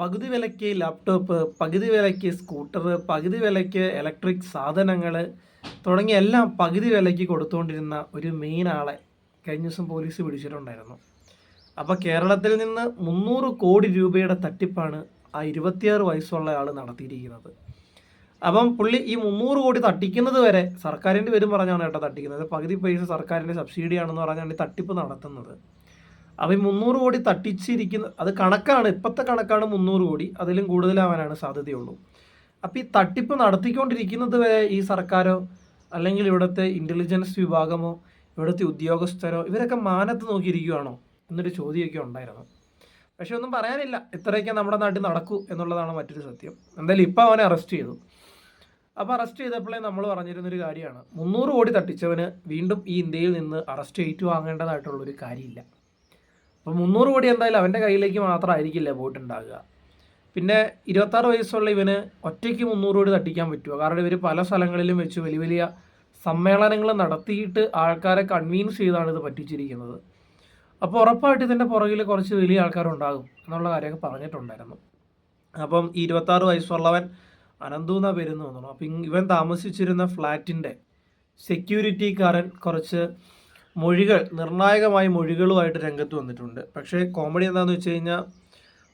പകുതി വിലയ്ക്ക് ലാപ്ടോപ്പ് പകുതി വിലയ്ക്ക് സ്കൂട്ടർ പകുതി വിലയ്ക്ക് ഇലക്ട്രിക് സാധനങ്ങൾ തുടങ്ങിയ എല്ലാം പകുതി വിലയ്ക്ക് കൊടുത്തുകൊണ്ടിരുന്ന ഒരു മെയിൻ ആളെ കഴിഞ്ഞ ദിവസം പോലീസ് പിടിച്ചിട്ടുണ്ടായിരുന്നു. അപ്പോൾ കേരളത്തിൽ നിന്ന് മുന്നൂറ് കോടി രൂപയുടെ തട്ടിപ്പാണ് ആ ഇരുപത്തിയാറ് വയസ്സുള്ള ആൾ നടത്തിയിരിക്കുന്നത്. അപ്പം പുള്ളി ഈ മുന്നൂറ് കോടി തട്ടിക്കുന്നത് വരെ സർക്കാരിന്റെ പേരും പറഞ്ഞാണ് കേട്ടോ തട്ടിക്കുന്നത്. പകുതി പൈസ സർക്കാരിന്റെ സബ്സിഡിയാണെന്ന് പറഞ്ഞാണ് ഈ തട്ടിപ്പ് നടത്തുന്നത്. അപ്പോൾ ഈ മുന്നൂറ് കോടി തട്ടിച്ചിരിക്കുന്ന അത് കണക്കാണ് ഇപ്പോഴത്തെ കണക്കാണ് മുന്നൂറ് കോടി അതിലും കൂടുതലാവാനാണ് സാധ്യതയുള്ളൂ. അപ്പോൾ ഈ തട്ടിപ്പ് നടത്തിക്കൊണ്ടിരിക്കുന്നത് വരെ ഈ സർക്കാരോ അല്ലെങ്കിൽ ഇവിടുത്തെ ഇന്റലിജൻസ് വിഭാഗമോ ഇവിടുത്തെ ഉദ്യോഗസ്ഥരോ ഇവരൊക്കെ മാനത്ത് നോക്കിയിരിക്കുകയാണോ എന്നൊരു ചോദ്യമൊക്കെ ഉണ്ടായിരുന്നു. പക്ഷെ ഒന്നും പറയാനില്ല ഇത്രയൊക്കെ നമ്മുടെ നാട്ടിൽ നടക്കൂ എന്നുള്ളതാണ് മറ്റൊരു സത്യം. എന്തായാലും ഇപ്പോൾ അവനെ അറസ്റ്റ് ചെയ്തു. അപ്പോൾ അറസ്റ്റ് ചെയ്തപ്പോഴേ നമ്മൾ പറഞ്ഞിരുന്നൊരു കാര്യമാണ് മുന്നൂറ് കോടി തട്ടിച്ചവന് വീണ്ടും ഈ ഇന്ത്യയിൽ നിന്ന് അറസ്റ്റ് ഏറ്റുവാങ്ങേണ്ടതായിട്ടുള്ളൊരു കാര്യമില്ല. അപ്പോൾ മുന്നൂറ് കോടി എന്തായാലും അവന്റെ കയ്യിലേക്ക് മാത്രമായിരിക്കില്ല പോയിട്ടുണ്ടാകുക പിന്നെ ഇരുപത്താറ് വയസ്സുള്ള ഇവന് ഒറ്റയ്ക്ക് മുന്നൂറ് കോടി തട്ടിക്കാൻ പറ്റുമോ? കാരണം ഇവർ പല സ്ഥലങ്ങളിലും വെച്ച് വലിയ വലിയ സമ്മേളനങ്ങൾ നടത്തിയിട്ട് ആൾക്കാരെ കൺവീൻസ് ചെയ്താണ് ഇത് പറ്റിച്ചിരിക്കുന്നത്. അപ്പോൾ ഉറപ്പായിട്ട് ഇതിന്റെ പുറകിൽ കുറച്ച് വലിയ ആൾക്കാരുണ്ടാകും എന്നുള്ള കാര്യമൊക്കെ പറഞ്ഞിട്ടുണ്ടായിരുന്നു. അപ്പം ഇരുപത്താറ് വയസ്സുള്ളവൻ അനന്തു എന്നാ പേരെന്ന് തോന്നുന്നു. അപ്പം ഇവൻ താമസിച്ചിരുന്ന ഫ്ലാറ്റിന്റെ സെക്യൂരിറ്റിക്കാരൻ കുറച്ച് മൊഴികൾ നിർണായകമായ മൊഴികളുമായിട്ട് രംഗത്ത് വന്നിട്ടുണ്ട്. പക്ഷേ കോമഡി എന്താണെന്ന് വെച്ച് കഴിഞ്ഞാൽ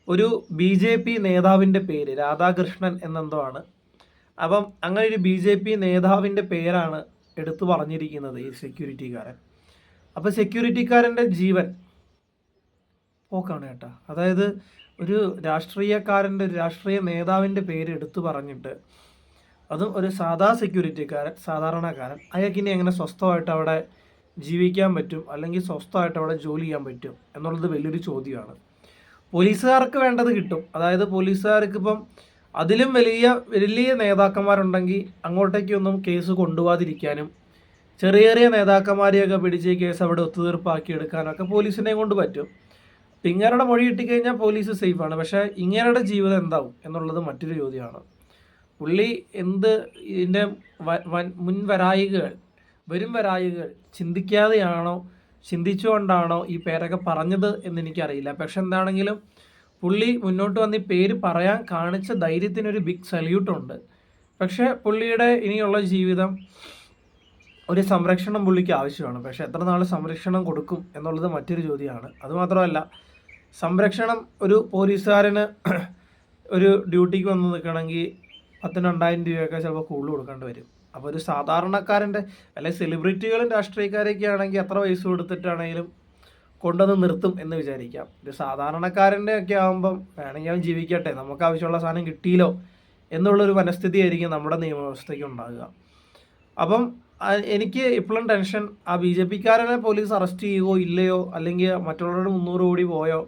ഒരു ബി ജെ പി നേതാവിന്റെ പേര് രാധാകൃഷ്ണൻ എന്നെന്തോ ആണ്. അപ്പം അങ്ങനെ ഒരു ബി ജെ പി നേതാവിന്റെ പേരാണ് എടുത്തു പറഞ്ഞിരിക്കുന്നത് ഈ സെക്യൂരിറ്റിക്കാരൻ. അപ്പോൾ സെക്യൂരിറ്റിക്കാരന്റെ ജീവൻ പോക്കാണ് കേട്ടോ. അതായത് ഒരു രാഷ്ട്രീയക്കാരന്റെ ഒരു രാഷ്ട്രീയ നേതാവിന്റെ പേര് എടുത്തു പറഞ്ഞിട്ട് അതും ഒരു സാധാ സെക്യൂരിറ്റിക്കാരൻ സാധാരണക്കാരൻ അയാൾക്ക് ഇനി എങ്ങനെ സ്വസ്ഥമായിട്ട് അവിടെ ജീവിക്കാൻ പറ്റും അല്ലെങ്കിൽ സ്വസ്ഥമായിട്ട് അവിടെ ജോലി ചെയ്യാൻ പറ്റും എന്നുള്ളത് വലിയൊരു ചോദ്യമാണ്. പോലീസുകാർക്ക് വേണ്ടത് കിട്ടും. അതായത് പോലീസുകാർക്ക് ഇപ്പം അതിലും വലിയ വലിയ നേതാക്കന്മാരുണ്ടെങ്കിൽ അങ്ങോട്ടേക്കൊന്നും കേസ് കൊണ്ടുപോകാതിരിക്കാനും ചെറിയ ചെറിയ നേതാക്കന്മാരെയൊക്കെ പിടിച്ച് കേസ് അവിടെ ഒത്തുതീർപ്പാക്കി എടുക്കാനൊക്കെ പോലീസിനെ കൊണ്ട് പറ്റും. അപ്പം ഇങ്ങനെയുടെ മൊഴി കിട്ടിക്കഴിഞ്ഞാൽ പോലീസ് സേഫാണ്. പക്ഷേ ഇങ്ങനെയുടെ ജീവിതം എന്താവും എന്നുള്ളത് മറ്റൊരു ചോദ്യമാണ്. പുള്ളി എന്ത് ഇതിന്റെ മുൻവരായികൾ വരും വരായികൾ ചിന്തിക്കാതെയാണോ ചിന്തിച്ചുകൊണ്ടാണോ ഈ പേരൊക്കെ പറഞ്ഞത് എന്ന് എനിക്കറിയില്ല പക്ഷെ എന്താണെങ്കിലും പുള്ളി മുന്നോട്ട് വന്ന് ഈ പേര് പറയാൻ കാണിച്ച ധൈര്യത്തിനൊരു ബിഗ് സല്യൂട്ടുണ്ട് പക്ഷേ പുള്ളിയുടെ ഇനിയുള്ള ജീവിതം ഒരു സംരക്ഷണം പുള്ളിക്ക് ആവശ്യമാണ്. പക്ഷെ എത്ര നാൾ സംരക്ഷണം കൊടുക്കും എന്നുള്ളത് മറ്റൊരു ചോദ്യമാണ്. അതുമാത്രമല്ല സംരക്ഷണം ഒരു പോലീസുകാരന് ഒരു ഡ്യൂട്ടിക്ക് വന്ന് നിൽക്കണമെങ്കിൽ പത്തിന് രണ്ടായിരം രൂപയൊക്കെ ചിലപ്പോൾ കൂടുതൽ കൊടുക്കേണ്ടി വരും. അപ്പോൾ ഒരു സാധാരണക്കാരന്റെ അല്ലെങ്കിൽ സെലിബ്രിറ്റികളും രാഷ്ട്രീയക്കാരൊക്കെ ആണെങ്കിൽ എത്ര പൈസ കൊടുത്തിട്ടാണെങ്കിലും കൊണ്ടുവന്ന് നിർത്തും എന്ന് വിചാരിക്കാം. ഒരു സാധാരണക്കാരന്റെ ഒക്കെ ആകുമ്പം വേണമെങ്കിൽ അവൻ ജീവിക്കട്ടെ നമുക്ക് ആവശ്യമുള്ള സാധനം കിട്ടിയില്ലോ എന്നുള്ളൊരു മനസ്ഥിതി ആയിരിക്കും നമ്മുടെ നിയമവ്യവസ്ഥയ്ക്ക് ഉണ്ടാകുക അപ്പം എനിക്ക് ഇപ്പോഴും ടെൻഷൻ ആ ബി ജെ പിക്കാരനെ പോലീസ് അറസ്റ്റ് ചെയ്യുകയോ ഇല്ലയോ അല്ലെങ്കിൽ മറ്റുള്ളവരുടെ മുന്നൂറ് കോടി പോയോ?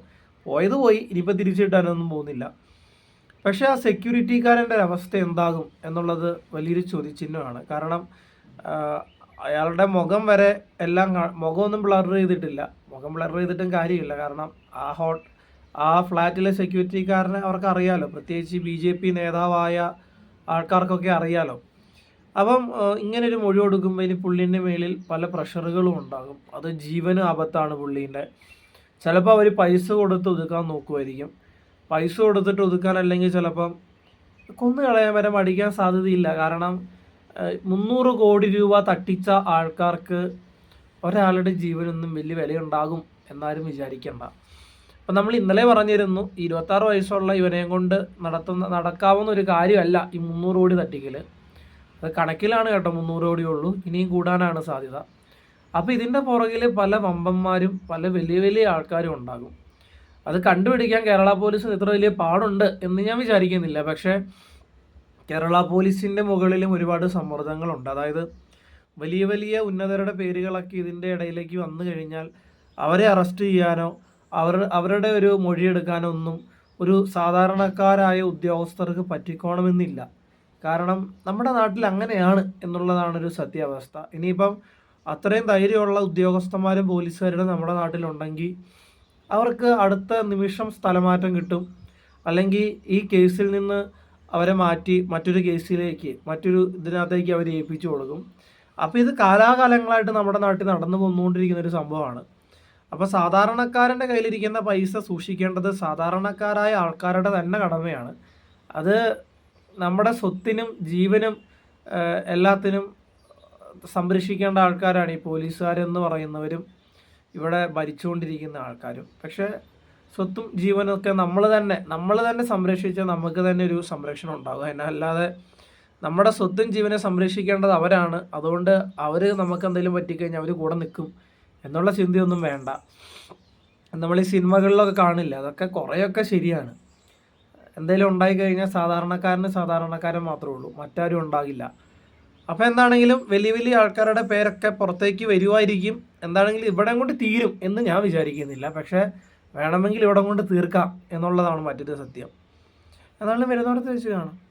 പോയത് പോയി ഇനിയിപ്പോൾ തിരിച്ചു കിട്ടാനൊന്നും പോകുന്നില്ല. പക്ഷേ ആ സെക്യൂരിറ്റിക്കാരന്റെ അവസ്ഥ എന്താകും എന്നുള്ളത് വലിയൊരു ചോദ്യചിഹ്നമാണ്. കാരണം അയാളുടെ മുഖം വരെ എല്ലാം മുഖമൊന്നും ബ്ലർ ചെയ്തിട്ടില്ല. മുഖം ബ്ലർ ചെയ്തിട്ടും കാര്യമില്ല. കാരണം ആ ഹോട്ട് ആ ഫ്ലാറ്റിലെ സെക്യൂരിറ്റിക്കാരനെ അവർക്ക് അറിയാലോ പ്രത്യേകിച്ച് ബി ജെ പി നേതാവായ ആൾക്കാർക്കൊക്കെ അറിയാലോ. അപ്പം ഇങ്ങനെ ഇങ്ങനൊരു മൊഴി കൊടുക്കുമ്പോൾ ഇനി പുള്ളീന്റെ മേളിൽ പല പ്രഷറുകളും ഉണ്ടാകും. അത് ജീവന് ആപത്താണ് പുള്ളീന്റെ. ചിലപ്പോൾ അവർ പൈസ കൊടുത്ത് ഒതുക്കാൻ നോക്കുമായിരിക്കും പൈസ കൊടുത്തിട്ട് ഒതുക്കാൻ അല്ലെങ്കിൽ ചിലപ്പം കൊന്നു കളയാൻ വരെ മടിക്കാൻ സാധ്യതയില്ല. കാരണം മുന്നൂറ് കോടി രൂപ തട്ടിച്ച ആൾക്കാർക്ക് ഒരാളുടെ ജീവനൊന്നും വലിയ വിലയുണ്ടാകും എന്നാരും വിചാരിക്കണ്ട. അപ്പം നമ്മൾ ഇന്നലെ പറഞ്ഞിരുന്നു ഇരുപത്താറ് വയസ്സുള്ള ഇവനെയും കൊണ്ട് നടത്തുന്ന നടക്കാവുന്ന ഒരു കാര്യമല്ല ഈ മുന്നൂറ് കോടി തട്ടിക്കൽ അത് കണക്കിലാണ് കേട്ടോ മുന്നൂറ് കോടിയുള്ളൂ ഇനിയും കൂടാനാണ് സാധ്യത. അപ്പോൾ ഇതിന്റെ പുറകിൽ പല വമ്പന്മാരും പല വലിയ വലിയ ആൾക്കാരും ഉണ്ടാകും. അത് കണ്ടുപിടിക്കാൻ കേരള പോലീസിന് ഇത്ര വലിയ പാടുണ്ട് എന്ന് ഞാൻ വിചാരിക്കുന്നില്ല. പക്ഷേ കേരള പോലീസിന്റെ മുകളിലും ഒരുപാട് സമ്മർദ്ദങ്ങളുണ്ട്. അതായത് വലിയ വലിയ ഉന്നതരുടെ പേരുകളൊക്കെ ഇതിന്റെ ഇടയിലേക്ക് വന്നു കഴിഞ്ഞാൽ അവരെ അറസ്റ്റ് ചെയ്യാനോ അവർ അവരുടെ ഒരു മൊഴിയെടുക്കാനോ ഒന്നും ഒരു സാധാരണക്കാരായ ഉദ്യോഗസ്ഥർക്ക് പറ്റിക്കോണമെന്നില്ല. കാരണം നമ്മുടെ നാട്ടിൽ അങ്ങനെയാണ് എന്നുള്ളതാണ് ഒരു സത്യാവസ്ഥ. ഇനിയിപ്പം അത്രയും ധൈര്യമുള്ള ഉദ്യോഗസ്ഥന്മാരും പോലീസുകാരും നമ്മുടെ നാട്ടിലുണ്ടെങ്കിൽ അവർക്ക് അടുത്ത നിമിഷം സ്ഥലമാറ്റം കിട്ടും. അല്ലെങ്കിൽ ഈ കേസിൽ നിന്ന് അവരെ മാറ്റി മറ്റൊരു കേസിലേക്ക് മറ്റൊരു ഇതിനകത്തേക്ക് അവർ ഏൽപ്പിച്ചു കൊടുക്കും. അപ്പോൾ ഇത് കാലാകാലങ്ങളായിട്ട് നമ്മുടെ നാട്ടിൽ നടന്നു വന്നുകൊണ്ടിരിക്കുന്ന ഒരു സംഭവമാണ്. അപ്പോൾ സാധാരണക്കാരന്റെ കയ്യിലിരിക്കുന്ന പൈസ സൂക്ഷിക്കേണ്ടത് സാധാരണക്കാരായ ആൾക്കാരുടെ തന്നെ കടമയാണ്. അത് നമ്മുടെ സ്വത്തിനും ജീവനും എല്ലാത്തിനും സംരക്ഷിക്കേണ്ട ആൾക്കാരാണ് ഈ പോലീസുകാരെന്ന് പറയുന്നവരും ഇവിടെ ഭരിച്ചുകൊണ്ടിരിക്കുന്ന ആൾക്കാരും. പക്ഷേ സ്വത്തും ജീവനൊക്കെ നമ്മൾ തന്നെ നമ്മൾ തന്നെ സംരക്ഷിച്ചാൽ നമുക്ക് തന്നെ ഒരു സംരക്ഷണം ഉണ്ടാകും. അതിന് അല്ലാതെ നമ്മുടെ സ്വത്തും ജീവനെ സംരക്ഷിക്കേണ്ടത് അവരാണ്. അതുകൊണ്ട് അവർ നമുക്ക് എന്തെങ്കിലും പറ്റിക്കഴിഞ്ഞാൽ അവർ കൂടെ നിൽക്കും എന്നുള്ള ചിന്തയൊന്നും വേണ്ട. നമ്മൾ ഈ സിനിമകളിലൊക്കെ കാണില്ല അതൊക്കെ കുറേയൊക്കെ ശരിയാണ്. എന്തെങ്കിലും ഉണ്ടായിക്കഴിഞ്ഞാൽ സാധാരണക്കാരന് സാധാരണക്കാരൻ മാത്രമേ ഉള്ളൂ. മറ്റാരും ഉണ്ടാകില്ല. അപ്പോൾ എന്താണെങ്കിലും വലിയ വലിയ ആൾക്കാരുടെ പേരൊക്കെ പുറത്തേക്ക് വരുമായിരിക്കും എന്താണെങ്കിലും ഇവിടെ കൊണ്ട് തീരും എന്ന് ഞാൻ വിചാരിക്കുന്നില്ല. പക്ഷേ വേണമെങ്കിൽ ഇവിടെ കൊണ്ട് തീർക്കാം എന്നുള്ളതാണ് മറ്റൊരു സത്യം. എന്നാലും വരുന്നിടത്ത് വെച്ച് കാണാം